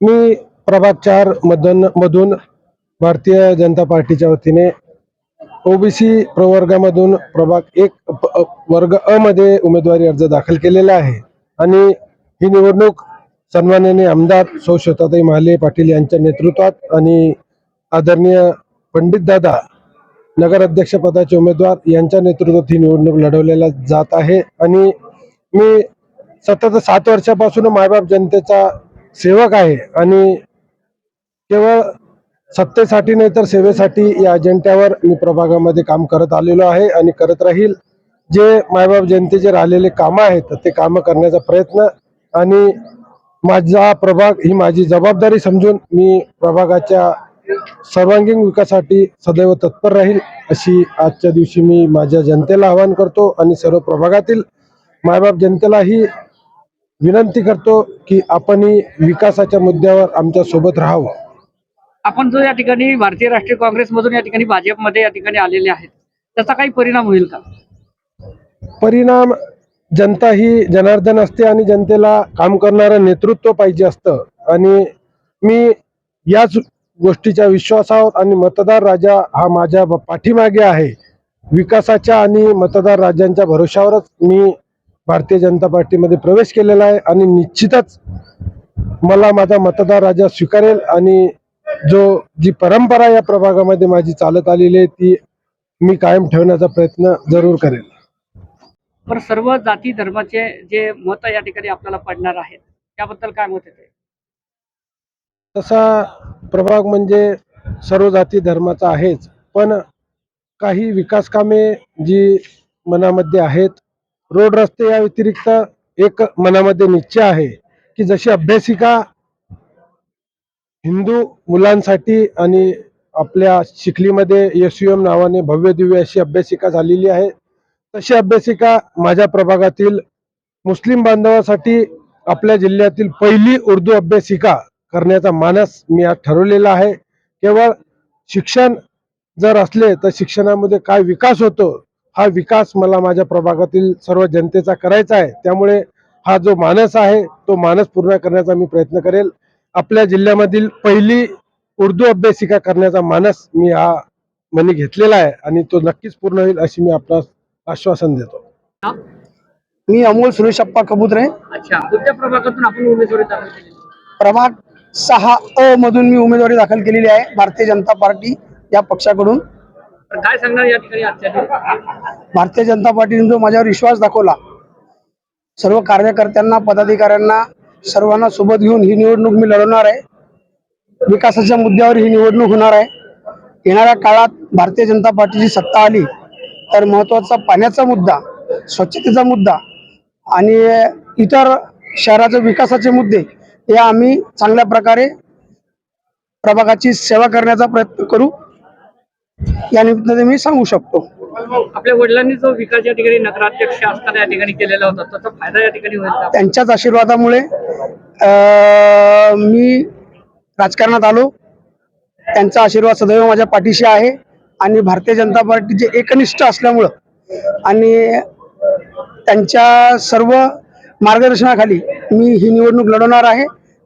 मी प्रभाग चार मधून मधून भारतीय जनता पार्टीच्या वतीने ओबीसी प्रवर्गामधून प्रभाग एक वर्ग अ मध्ये उमेदवारी अर्ज दाखल केलेला आहे. आणि ही निवडणूक सन्माननीय आमदार सौ श्वेताताई महाले पाटील यांच्या नेतृत्वात आणि आदरणीय पंडित दादा नगर पदाचे उमेदवार यांच्या नेतृत्वात ही निवडणूक लढवलेला जात आहे. आणि मी सतत सात वर्षापासून मायबाप जनतेचा सेवक आहे आणि केवळ सत्तेसाठी नाही तर सेवेसाठी या अजेंट्यावर मी प्रभागामध्ये काम करत आलेलो आहे आणि करत राहील. जे मायबाप जनतेचे राहिलेले कामं आहेत ते कामं करण्याचा प्रयत्न आणि माझा प्रभाग ही माझी जबाबदारी समजून मी प्रभागाच्या सर्वांगीण विकासासाठी सदैव तत्पर राहील अशी आजच्या दिवशी मी माझ्या जनतेला आवाहन करतो आणि सर्व प्रभागातील मायबाप जनतेलाही विनंती करतो की आपणही विकासाच्या मुद्द्यावर आमच्यासोबत राहावं. आपण जो या ठिकाणी भारतीय राष्ट्रीय काँग्रेसमधून या ठिकाणी भाजपमध्ये या ठिकाणी आलेले आहेत त्याचा काही परिणाम होईल का? परिणाम जनता ही जनार्दन असते आणि जनतेला काम करणारं नेतृत्व पाहिजे असतं. आणि मी याच गोष्टीच्या विश्वासावर आणि मतदार राजा हा माझ्या पाठीमागे आहे. विकासाच्या आणि मतदार राजांच्या भरोशावरच मी भारतीय जनता पार्टीमध्ये प्रवेश केलेला आहे आणि निश्चितच मला माझा मतदार राजा स्वीकारेल आणि जो जी परंपरा या प्रभागामध्ये माझी चालत आलेली आहे ती मी कायम ठेवण्याचा प्रयत्न जरूर करेल. पण सर्व जाती धर्माचे जे मत या ठिकाणी आपल्याला पडणार आहेत त्याबद्दल काय मत येते तसा प्रभाग म्हणजे सर्व जाती धर्माचा आहेच पण काही विकास कामे जी मनामध्ये आहेत रोड रस्ते या व्यतिरिक्त एक मनामध्ये निश्चय आहे की जशी अभ्यासिका हिंदू मुलांसाठी आणि आपल्या चिखलीमध्ये एस यू एम नावाने भव्य दिव्य अशी अभ्यासिका झालेली आहे तशी अभ्यासिका माझ्या प्रभागातील मुस्लिम बांधवासाठी आपल्या जिल्ह्यातील पहिली उर्दू अभ्यासिका करण्याचा मानस मी आज ठरवलेला आहे. केवळ शिक्षण जर असले तर शिक्षणामध्ये काय विकास होतो हा विकास मला माझ्या प्रभागातील सर्व जनतेचा करायचा आहे. त्यामुळे हा जो मानस आहे तो मानस पूर्ण करण्याचा मी प्रयत्न करेल. आपल्या जिल्ह्यामधील पहिली उर्दू अभ्यासिका करण्याचा मानस मी हा मनी घेतलेला आहे आणि तो नक्कीच पूर्ण होईल अशी मी आपला आश्वासन देतो. मी अमोल सुरेशप्पा कबुतरे. अच्छा कोणत्या प्रभागातून आपण उमेदवारी दाखल केली प्रभाग सहा अ मधून मी उमेदवारी दाखल केलेली आहे भारतीय जनता पार्टी या पक्षाकडून. काय सांगणार या ठिकाणी? भारतीय जनता पार्टीने जो माझ्यावर विश्वास दाखवला सर्व कार्यकर्त्यांना पदाधिकाऱ्यांना सर्वांना सोबत घेऊन ही निवडणूक मी लढवणार आहे. विकासाच्या मुद्द्यावर ही निवडणूक होणार आहे. येणाऱ्या काळात भारतीय जनता पार्टीची सत्ता आली तर महत्त्वाचा पाण्याचा मुद्दा स्वच्छतेचा मुद्दा आणि इतर शहराचे विकासाचे मुद्दे हे आम्ही चांगल्या प्रकारे प्रभागाची सेवा करण्याचा प्रयत्न करू. या निमित्ताने मी सांगू शकतो. आपल्या वडिलांनी जो विकास या ठिकाणी नगराध्यक्ष असताना या ठिकाणी केलेला होता त्याचा फायदा या ठिकाणी होईल का? त्यांच्याच आशीर्वादामुळे मी राजकारणात आलो. त्यांचा आशीर्वाद सदैव माझ्या पाठीशी आहे आणि भारतीय जनता पार्टीचे एकनिष्ठ असल्यामुळं आणि त्यांच्या सर्व मार्गदर्शनाखाली मी ही निवडणूक लढवणार आहे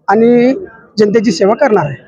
आणि जनतेची सेवा करणार आहे.